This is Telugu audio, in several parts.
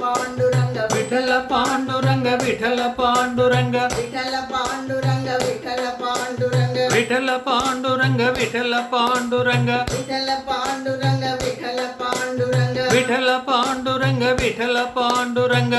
பாண்டுரங்க விட்டல பாண்டுரங்க விட்டல பாண்டுரங்க. விட்டல பாண்டுரங்க விட்டல பாண்டுரங்க. விட்டல பாண்டுரங்க விட்டல பாண்டுரங்க. விட்டல பாண்டுரங்க விட்டல பாண்டுரங்க விட்டல பாண்டுரங்க விட்டல பாண்டுரங்க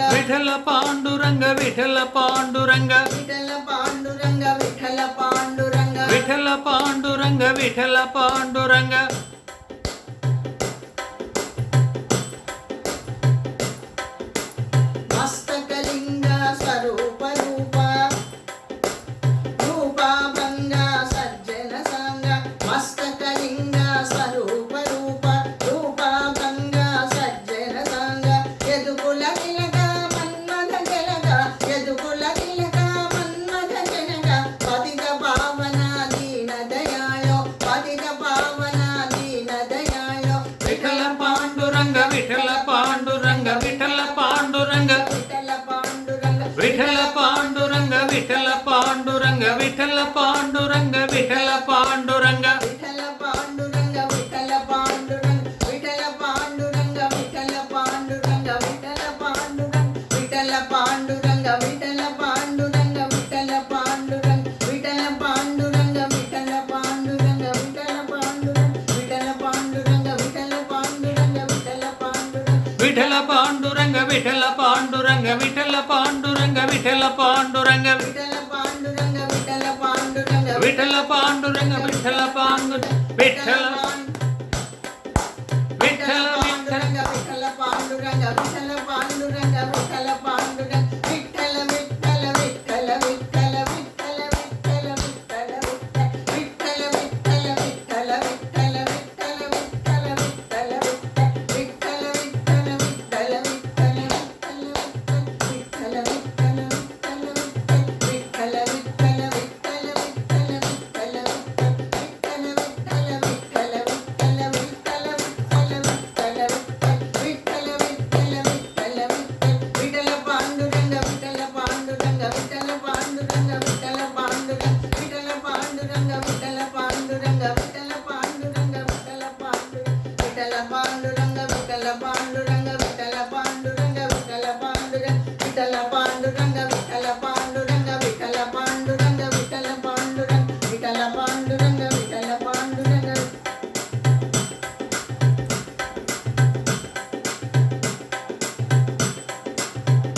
విఠల పాండురంగ. విఠల పాండురంగ విఠల పాండురంగ. విఠల పాండురంగ విఠల పాండురంగ. విఠల పాండురంగ పాండురంగ విఠల పాండురంగ విఠల పాండురంగ విఠల పాండురంగ విఠల పాండురంగ విఠల పాండురంగ విఠల పాండురంగ విఠల పాండురంగ విఠల పాండురంగ విఠల పాండురంగ విఠల పాండురంగ విఠల పాండురంగ విఠల పాండురంగ విఠల పాండురంగ విఠల పాండురంగ విఠల పాండురంగ విఠల పాండురంగ విఠల పాండురంగ విఠల விட்டல பாண்டுரங்க விட்டல பாண்டுரங்க விட்டல பாண்டுரங்க. விட்டல பாண்டுரங்க விட்டல பாண்டுரங்க விட்டல பாண்டு விட்டல చూడండి కాబట్టి